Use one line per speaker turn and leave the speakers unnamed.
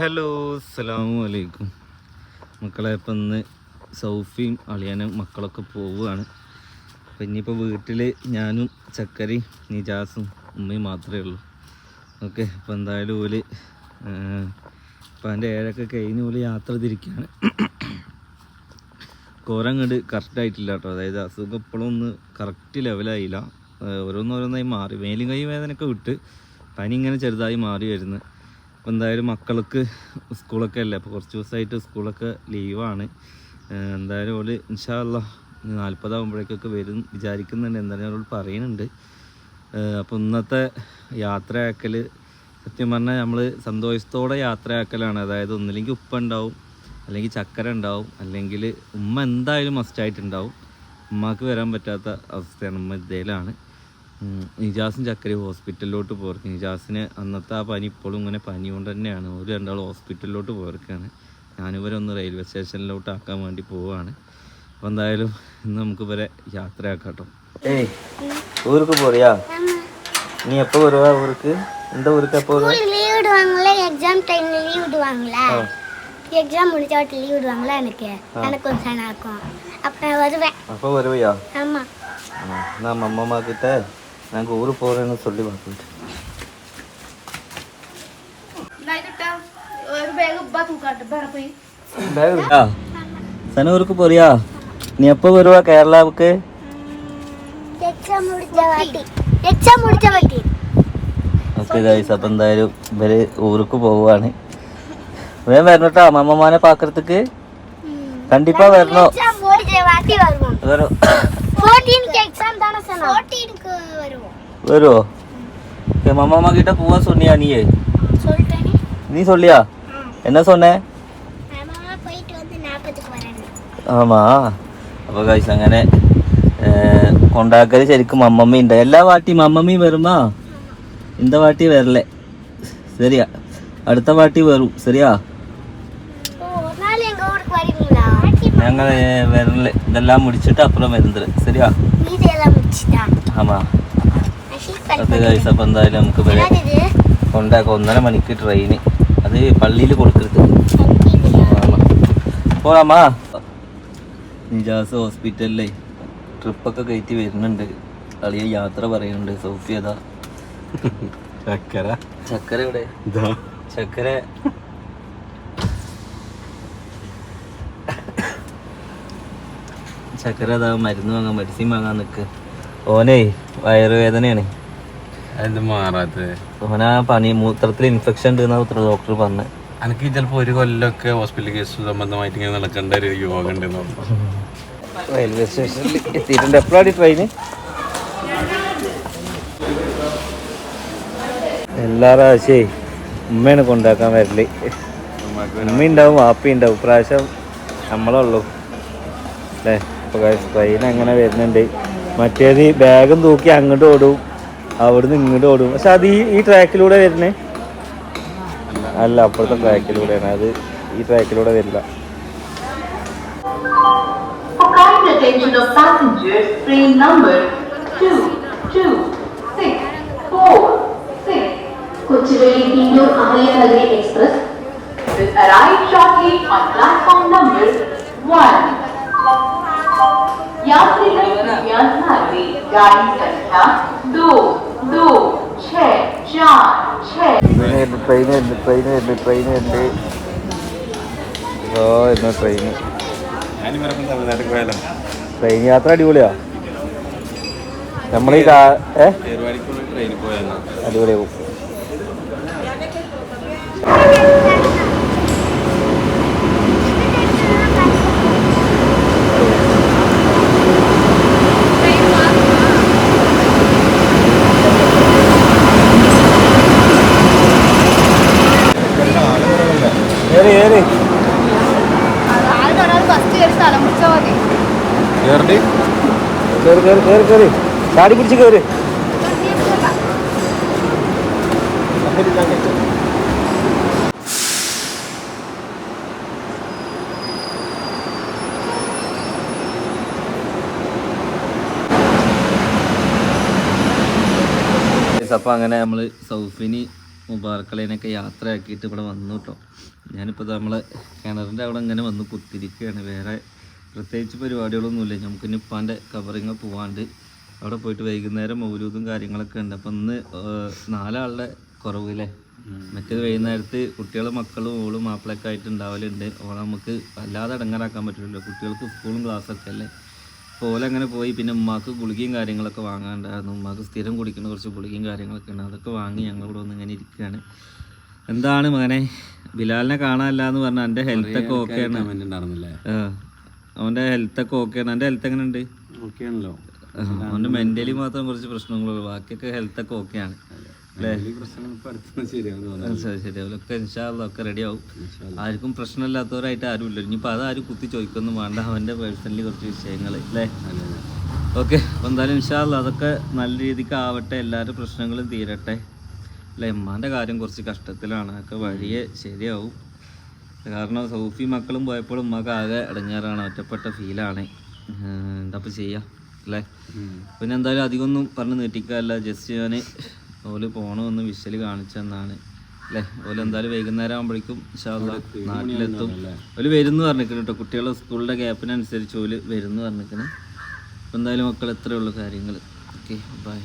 Hello അസ്സലാമു അലൈക്കും. മക്കളെ ഇപ്പം ഇന്ന് സൗഫിയും അളിയനും മക്കളൊക്കെ പോവുകയാണ്. അപ്പം ഇനിയിപ്പോൾ വീട്ടിൽ ഞാനും ചക്കരയും നിജാസും ഉമ്മയും മാത്രമേ ഉള്ളൂ. ഓക്കെ അപ്പം എന്തായാലും ഓൽ ഇപ്പം എന്റെ ഏഴൊക്കെ കഴിഞ്ഞ് ഓൽ യാത്ര തിരിക്കുകയാണ് കോരങ്ങട് കറക്റ്റായിട്ടില്ല കേട്ടോ. അതായത് അസുഖം ഇപ്പോഴും ഒന്ന് കറക്റ്റ് ലെവലായില്ല ഓരോന്നോരോന്നായി മാറി. മേലും കൈ വേദനയൊക്കെ വിട്ട് പനി ഇങ്ങനെ ചെറുതായി മാറി വരുന്നു. അപ്പോൾ എന്തായാലും മക്കൾക്ക് സ്കൂളൊക്കെ അല്ലേ? അപ്പോൾ കുറച്ച് ദിവസമായിട്ട് സ്കൂളൊക്കെ ലീവാണ്. എന്തായാലും ഓൽ ഇൻഷാല്ല നാൽപ്പതാകുമ്പോഴേക്കൊക്കെ വരും വിചാരിക്കുന്നുണ്ട്. എന്തായാലും അവരോട് പറയുന്നുണ്ട്. അപ്പോൾ ഇന്നത്തെ യാത്രയാക്കൽ സത്യം പറഞ്ഞാൽ നമ്മൾ സന്തോഷത്തോടെ യാത്രയാക്കലാണ്. അതായത് ഒന്നില്ലെങ്കിൽ ഉപ്പ ഉണ്ടാവും അല്ലെങ്കിൽ ചക്കര ഉണ്ടാവും അല്ലെങ്കിൽ ഉമ്മ എന്തായാലും മസ്റ്റായിട്ടുണ്ടാവും ഉമ്മാക്ക് വരാൻ പറ്റാത്ത അവസ്ഥയാണ് ഉമ്മ ഇതേലാണ്. നിജാസും ചക്കരി ഹോസ്പിറ്റലിലോട്ട് പോർക്ക്. നിജാസിന് അന്നത്തെ ആ പനി ഇപ്പോഴും ഇങ്ങനെ പനി കൊണ്ട് തന്നെയാണ്. ഒരു രണ്ടാൾ ഹോസ്പിറ്റലിലോട്ട് പോർക്കാണ്. ഞാനിവരെ ഒന്ന് റെയിൽവേ സ്റ്റേഷനിലോട്ട് ആക്കാൻ വേണ്ടി പോവാണ്. അപ്പം എന്തായാലും ഇന്ന് നമുക്ക് ഇവരെ യാത്രയാക്കാട്ടോ. ഏയ് ഊർക്ക് പോറിയാ? നീ എപ്പോൾ വരുവാ ഊർക്ക്? എന്താ
ഊർക്ക് എപ്പോൾ എക്സാം ടൈമിൽ ലീവ് വിടുവാங்களா எக்ஸாம் முடிச்ச வாட்டி லீவ் விடுவாங்களா எனக்கு எனக்கு கொஞ்சம் ஆகும் അപ്പോൾ வருவேன்
അപ്പോൾ வருவியா ஆமாம் நம்ம அம்மா நாங்கள் ஊர் போகிறேன்னு சொல்லி பார்த்துட்டு
സനൂർക്ക് പോറിയാ? നീ എപ്പോ വരുവാ കേരളക്ക്
ഓക്കെ ഗൈസ് അപ്പൊ എന്തായാലും ഇവർ ഊർക്ക് പോവാണ് വേഗം വരണം കേട്ടോ അമ്മമ്മമാനെ പാക്കറത്തേക്ക് കണ്ടിപ്പാ വരണോ? വരും
14க்கு எக்ஸாம் தானே சொன்னா 14க்கு வருவோம்
വരുമോ ஓகே மம்மா கிட்ட போவா சொன்னியா நீயே
சொல்லிட்டேனே
நீ சொல்லியா என்ன சொன்னே
மாமா போயிட்டு வந்து 40க்கு வரேன்
ആമാ അപ്പോൾ ഗൈസ് അങ്ങനെ കൊണ്ടാക്കൽ ശരിക്കും അമ്മമ്മ ഉണ്ട് എല്ലാ വാട്ടിയും അമ്മമ്മയും വരുമാ இந்த வாட்டி வரல சரியா അടുത്ത വാട്ടി വരും சரியா ഞങ്ങൾ വരല ഇതെല്ലാം മുടിച്ചിട്ട് അപ്പുറം വരുന്നത് சரியா
மீதி எல்லாம் முடிச்சிட்டா
ആമാ
அஷிக்
ഓക്കെ ഗൈസ് അപ്പോൾ എന്തായാലും നമുക്ക് വരെ
என்னது இது
കൊണ്ടാക്കാം ഒന്നര മണിക്ക് ട്രെയിന് അത് പള്ളിയിൽ കൊടുക്കരുത്
சங்கிலியா?
ആമാ. പോരാമാ നിജാസ് ഹോസ്പിറ്റലിലെ ട്രിപ്പൊക്കെ കയറ്റി വരുന്നുണ്ട് അളിയ യാത്ര പറയുന്നുണ്ട് സോഫിയത
ചക്കര
ചക്കര ഇവിടെ
ഇതാ
ചക്കര ചക്കര അതാ മരുന്ന് വാങ്ങാൻ മെഡിസിൻ വാങ്ങാൻ നിൽക്ക് ഓനേ വയറുവേദനയാണ്.
അത് മാറാത്തത്
ഓനാ പനി മൂത്രത്തിൽ ഇൻഫെക്ഷൻ ഉണ്ട് എന്നാ ഡോക്ടർ പറഞ്ഞു.
എനിക്ക് ചിലപ്പോ ഒരു കൊല്ലമൊക്കെ ഹോസ്പിറ്റൽ കേസ് സംബന്ധമായിട്ട് ഇങ്ങനെ നടക്കേണ്ട ഒരു യോഗ ഉണ്ടെന്ന് പറഞ്ഞു
റെയിൽവേ സ്റ്റേഷനിൽ എത്തിയിട്ടുണ്ട്. എപ്പോഴാണ് ട്രെയിന് എല്ലാ പ്രാവശ്യം ഉമ്മയാണ് കൊണ്ടാക്കാൻ വരൽ. ഉമ്മ ഉണ്ടാവും വാപ്പി ഉണ്ടാവും പ്രാവശ്യം നമ്മളുള്ളൂ അല്ലേ? അപ്പൊ ട്രെയിൻ അങ്ങനെ വരുന്നുണ്ട്. മറ്റേത് ബാഗും തൂക്കി അങ്ങോട്ട് ഓടും. അവിടുന്ന് ഇങ്ങോട്ട് ഓടും. പക്ഷെ അത് ഈ ഈ ട്രാക്കിലൂടെ വരുന്നേ? അല്ല അപ്പുറത്തെ ട്രാക്കിലൂടെയാണ് അത് ഈ ട്രാക്കിലൂടെ വരില്ല.
Kochi Reli Indore Aryanagari Express will arrive shortly on platform number 2.
Train വരുന്നു ട്രെയിൻ വരുന്നു ട്രെയിൻ വരുന്നു ഓ എന്നാ ട്രെയിൻ
ഞാനിവരൊപ്പം തമിഴ്നാട്ടിൽ പോയാലോ?
ട്രെയിൻ യാത്ര അടിപൊളിയാ.
നമ്മളീ
അടിപൊളിയാവും കയറി കയറി കയറി കയറി ചാടി പിടിച്ച് കയറി അപ്പം അങ്ങനെ നമ്മൾ സൗഫിനി മുബാർക്കളേനൊക്കെ യാത്രയാക്കിയിട്ട് ഇവിടെ വന്നു കേട്ടോ. ഞാനിപ്പോൾ നമ്മളെ കിണറിന്റെ അവിടെ ഇങ്ങനെ വന്ന് കുത്തിരിക്കുകയാണ്. വേറെ പ്രത്യേകിച്ച് പരിപാടികളൊന്നുമില്ല. നമുക്ക് ഇനി ഉപ്പാന്റെ കവറിങ് പോവാണ്ട് അവിടെ പോയിട്ട് വൈകുന്നേരം മൗലൂദും കാര്യങ്ങളൊക്കെ ഉണ്ട്. അപ്പം ഇന്ന് നാലാളുടെ കുറവില്ലേ? മറ്റേത് വൈകുന്നേരത്ത് കുട്ടികളും മക്കളും ഓളും മാപ്പിളൊക്കെ ആയിട്ട് ഉണ്ടാവലുണ്ട്. ഓളെ നമുക്ക് വല്ലാതെ അടങ്ങാറാക്കാൻ പറ്റില്ലല്ലോ. കുട്ടികൾക്ക് സ്കൂളും ക്ലാസ്സൊക്കെ അല്ലേ? അപ്പോൾ ഓല അങ്ങനെ പോയി. പിന്നെ ഉമ്മാക്ക് ഗുളികയും കാര്യങ്ങളൊക്കെ വാങ്ങാണ്ടായിരുന്നു. ഉമ്മാക്ക് സ്ഥിരം കുടിക്കുന്ന കുറച്ച് ഗുളികയും കാര്യങ്ങളൊക്കെ ഉണ്ട്. അതൊക്കെ വാങ്ങി ഞങ്ങളിവിടെ വന്ന് ഇങ്ങനെ ഇരിക്കുകയാണ് എന്താണ് മകനെ? ബിലാലിനെ കാണാനല്ല എന്ന് പറഞ്ഞാൽ എന്റെ ഹെൽത്തൊക്കെ ഓക്കെയാണ്
കമന്റ്
ഹെൽത്ത് ഒക്കെ ഹെൽത്തൊക്കെ ഓക്കെയാണ് അവന്റെ ഹെൽത്ത് എങ്ങനെയുണ്ട്?
ഓക്കെ ആണല്ലോ.
അവന്റെ മെന്റലി മാത്രം കുറച്ച് പ്രശ്നങ്ങളുള്ളൂ. ബാക്കിയൊക്കെ ഹെൽത്തൊക്കെ ഓക്കെയാണ് അല്ലേ?
ഈ
റെഡി ഒക്കെ റെഡിയാവും ആർക്കും പ്രശ്നമില്ലാത്തവരായിട്ട് ആരുമില്ല. അത് ആരും കുത്തി ചോദിക്കൊന്നും വേണ്ട. അവന്റെ പേഴ്സണലി കുറച്ച് വിഷയങ്ങൾ അല്ലേ? ഓക്കെ അപ്പൊ എന്തായാലും ഇൻഷാല്ല അതൊക്കെ നല്ല രീതിക്ക് ആവട്ടെ. എല്ലാവരുടെ പ്രശ്നങ്ങളും തീരട്ടെ. അല്ലേ? ഉമ്മാന്റെ കാര്യം കുറച്ച് കഷ്ടത്തിലാണ്. അതൊക്കെ വഴിയെ ശരിയാവും. കാരണം സൗഫി മക്കളും പോയപ്പോഴും ഉമ്മക്ക് ആകെ ഇടങ്ങാറാണ് ഒറ്റപ്പെട്ട ഫീലാണ് എന്താപ്പം ചെയ്യാം ചെയ്യുക അല്ലേ പിന്നെ എന്തായാലും അധികമൊന്നും പറഞ്ഞ് നീട്ടിക്കാല്ല ജസ്റ്റ് ഞാൻ ഓൽ പോകണമെന്ന് വിശ്വൽ കാണിച്ചെന്നാണ് അല്ലേ? ഓൽ എന്തായാലും വൈകുന്നേരം ആകുമ്പോഴേക്കും നാട്ടിലെത്തും. ഓൽ വരുന്നു പറഞ്ഞിരിക്കുന്നു കേട്ടോ കുട്ടികളെ സ്കൂളിന്റെ ഗ്യാപ്പിനനുസരിച്ച് ഓൽ വരുന്നു പറഞ്ഞിരിക്കണം. അപ്പം എന്തായാലും മക്കൾ എത്രയുള്ളൂ കാര്യങ്ങൾ ഓക്കെ ബൈ